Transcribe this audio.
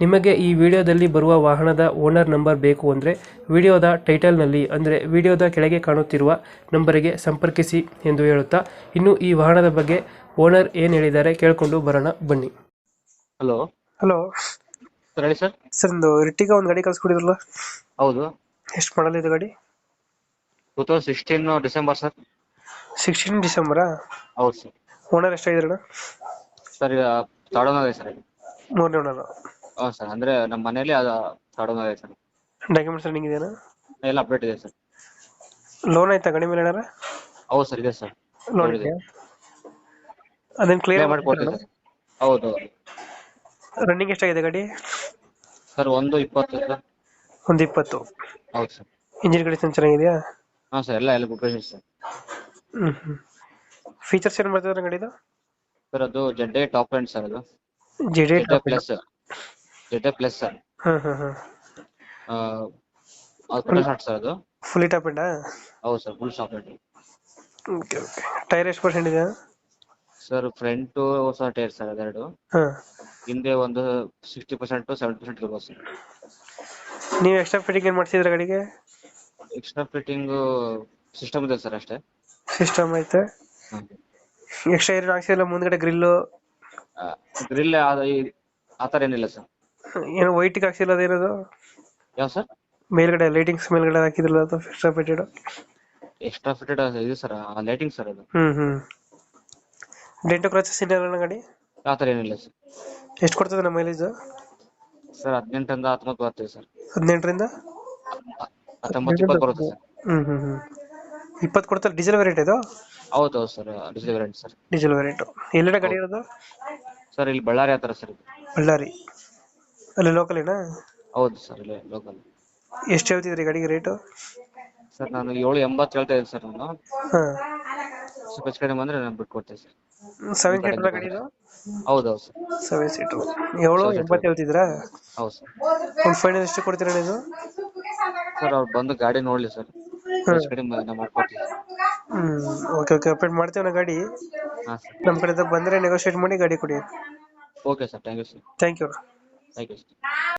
ನಿಮಗೆ ಈ ವಿಡಿಯೋದಲ್ಲಿ ಬರುವ ವಾಹನದ ಓನರ್ ನಂಬರ್ ಬೇಕು ಅಂದರೆ ವಿಡಿಯೋದ ಟೈಟಲ್ನಲ್ಲಿ ಅಂದರೆ ವಿಡಿಯೋದ ಕೆಳಗೆ ಕಾಣುತ್ತಿರುವ ನಂಬರಿಗೆ ಸಂಪರ್ಕಿಸಿ ಎಂದು ಹೇಳುತ್ತಾ ಇನ್ನು ಈ ವಾಹನದ ಬಗ್ಗೆ ಓನರ್ ಏನು ಹೇಳಿದ್ದಾರೆ ಕೇಳಿಕೊಂಡು ಬರೋಣ ಬನ್ನಿ. ಹಲೋ. ಹಲೋ. ಸರ್ ಹೇಳಿ ಸರ್. ಸರ್ ಒಂದು ರಿಟಿಗ ಒಂದು ಗಾಡಿ ಕಳ್ಸ್ಕೊಡಿದ್ರಲ್ಲ? ಹೌದು. ಎಷ್ಟು ಮಾಡಲ್ ಇದು ಗಾಡಿ? Two thousand sixteen December sir. Sixteen ಡಿಸೆಂಬರಾ? ಹೌದು ಸರ್. ಓನರ್ ಎಷ್ಟಾಗಿದ್ರಣ ಸರ್ ಈಗ ತಾಡೋನ್ ಇದೆ ಸರ್. ಮೂರನೇ ಓನರ್ ಹೌದು ಸರ್ ಅಂದ್ರೆ ನಮ್ಮ ಮನೇಲಿ ಅದು ಪ್ರಾಬ್ಲಮ್ ಇದೆ ಸರ್. ಡಾಕ್ಯುಮೆಂಟ್ಸ್ ರನ್ನಿಂಗ್ ಇದೆಯಾ? ಎಲ್ಲ ಅಪ್ಡೇಟ್ ಇದೆ ಸರ್. ಲೋನ್ ಆಯ್ತಾ ಗಾಡಿ ಮೇಲೆ ಏನಾರ? ಹೌದು ಸರ್ ಇದೆ ಸರ್. ಲೋನ್ ಇದೆ. ಅದೇನು ಕ್ಲಿಯರ್ ಕ್ಲಿಯರ್ ಮಾಡಿ ಕೊಡ್ತೀವಿ ಸರ್. ಹೌದು ರನ್ನಿಂಗ್ ಎಷ್ಟಾಗಿದೆ ಗಾಡಿ? ಸರ್ ಒಂದು ಇಪ್ಪತ್ತು ಸರ್. ಒಂದು ಇಪ್ಪತ್ತು. ಹೌದು ಸರ್. ಇಂಜಿನ್ ಗಾಡಿ ಚೆನ್ನಾಗಿದೆಯಾ? ಹಾಂ ಸರ್ ಎಲ್ಲ ಎಲ್ಲ ಬುಕ್ ಸರ್. ಹ್ಮ್ ಹ್ಮ್. ಫೀಚರ್ಸ್ ಏನು ಬರ್ತದೆ ಗಾಡಿದು ಸರ್ ಅದು ಜೆಡ್ಡೆ ಟಾಪ್ ಎಂಡ್ ಸರ್ ಅದು. G D top plus ZDI plus sir ಹಾಂ ಹಾಂ ಹಾಂ. ಅದು ಶಾರ್ಟ್ ಸರ್ ಅದು. ಫುಲ್ಲಿ ಟಾಪ್ ಎಂಡಾ ಹೌದು sir full top end okay okay tyre ಎಷ್ಟು ಪರ್ಸೆಂಟ್ ಇದೆ? ಸರ್ ಫ್ರಂಟು ಹೊಸ ಟೈರ್ ಸರ್ ಅದೆರಡು. ಹಾ. ಹಿಂದೆ ಒಂದು ಸಿಕ್ಸ್ಟಿ ಪರ್ಸೆಂಟ್ ಸೆವೆಂಟಿ ಪರ್ಸೆಂಟ್ ಇರ್ಬೋದು ಸರ್ ನೀವು ಎಕ್ಸ್ಟ್ರಾ ಫಿಟ್ಟಿಂಗ್ ಏನು ಮಾಡ್ಸಿದ್ರ ಗಾಡಿಗೆ? ಎಕ್ಸ್ಟ್ರಾ ಫಿಟ್ಟಿಂಗು ಸಿಸ್ಟಮ್ ಇದೆ ಸರ್ ಅಷ್ಟೇ. ಸಿಸ್ಟಮ್ ಐತೆ. ಎಕ್ಸ್ಟ್ರಾ ಏನು ಹಾಕ್ಸಿಲ್ಲ ಮುಂದ್ಗಡೆ ಗ್ರಿಲ್ಲು ಗ್ರಿಲ್ ಆ ಥರ ಏನಿಲ್ಲ ಸರ್ ಏನು ವೈಟಿಗೆ ಹಾಕ್ಸಿಲ್ಲ ಅದೇನದು ಯಾವ ಸರ್? ಮೇಲ್ಗಡೆ ಲೈಟಿಂಗ್ಸ್ ಮೇಲ್ಗಡೆ ಹಾಕಿದ್ರಲ್ಲ ಅದು ಎಕ್ಸ್ಟ್ರಾ ಫಿಟ್ಟೆಡ್ ಎಕ್ಸ್ಟ್ರಾ ಫಿಟೆಡ್ ಇದು ಸರ್ ಆ ಲೈಟಿಂಗ್ ಸರ್ ಅದು. ಹ್ಮ್ ಹ್ಮ್. ಡೆಂಟೋ ಕ್ರಾಚಸ್ ಇಲ್ಲ ಗಾಡಿ ಆ ಥರ ಏನಿಲ್ಲ ಸರ್. ಎಷ್ಟು ಕೊಡ್ತದೆ ನಮ್ಮ ಮೈಲೇಜ್ ಸರ್ ಹದಿನೆಂಟರಿಂದ ಹತ್ತೊಂಬತ್ತು ಬರ್ತೀವಿ ಸರ್. ಹದಿನೆಂಟರಿಂದ? ಹತ್ತೊಂಬತ್ತು ಇಪ್ಪತ್ತು ಬರುತ್ತೆ ಸರ್. ಹ್ಮ್ ಹ್ಮ್ ಇಪ್ಪತ್ತು ಕೊಡ್ತಾರೆ ಡೀಸೆಲ್ ವೇರಿಯಂಟ್ ಇದು? ಹೌದು ಹೌದು sir diesel variant sir. Diesel variety ಎಲ್ಲೆಡೆ ಗಾಡಿ ಇರೋದು? ಸರ್ ಇಲ್ಲಿ ಬಳ್ಳಾರಿ ಆತರ ಸರ್ ಇದು. ಬಳ್ಳಾರಿ. ಅಲ್ಲಿ ಲೋಕಲಿನಾ ಹೌದು ಸರ್ ಇಲ್ಲಿ ಲೋಕಲ್ ಎಷ್ಟು ಹೇಳ್ತಿದ್ರಿ ಗಾಡಿಗೆ ರೇಟು ಸರ್ ನಾನು ಏಳು ಎಂಬತ್ತು ಹೇಳ್ತಾ ಇದ್ದೀನಿ ಸರ್ ನಾನು. ಹಾಂ. ಸ್ವಲ್ಪ ಹೆಚ್ಚು ಕಡಿಮೆ ಬಂದ್ರೆ ನಾನು ಬಿಟ್ಕೊಡ್ತೀನಿ ಸರ್ ಸೆವೆನ್ ಸೀಟರ್ ಗಾಡಿ ಇದು ಹೌದು ಹೌದು ಸರ್ ಸೆವೆನ್ ಸೀಟರ್ ಏಳು ಎಂಬತ್ತು ಹೇಳ್ತಿದ್ರಾ ಹೌದು ಸರ್ ಒಂದು ಫೈನಲ್ ಎಷ್ಟು ಕೊಡ್ತೀರಾ ನೀವು? ಸರ್ ಅವ್ರು ಬಂದು ಗಾಡಿ ನೋಡಲಿ ಸರ್ ಹೆಚ್ಚು ಕಡಿಮೆ ನಾನು ಮಾಡ್ಕೊಡ್ತೀನಿ ಸರ್ ಹ್ಞೂ ಓಕೆ ಓಕೆ ಅಪ್ಡೇಟ್ ಮಾಡ್ತೀವಿ ನಾ ಗಾಡಿ? ಹಾಂ ಸರ್ ನಮ್ಮ ಕಡೆಯಿಂದ ಬಂದರೆ ನೆಗೋಷಿಯೇಟ್ ಮಾಡಿ ಗಾಡಿ ಕೊಡಿ. Okay sir thank you sir thank you thank you sir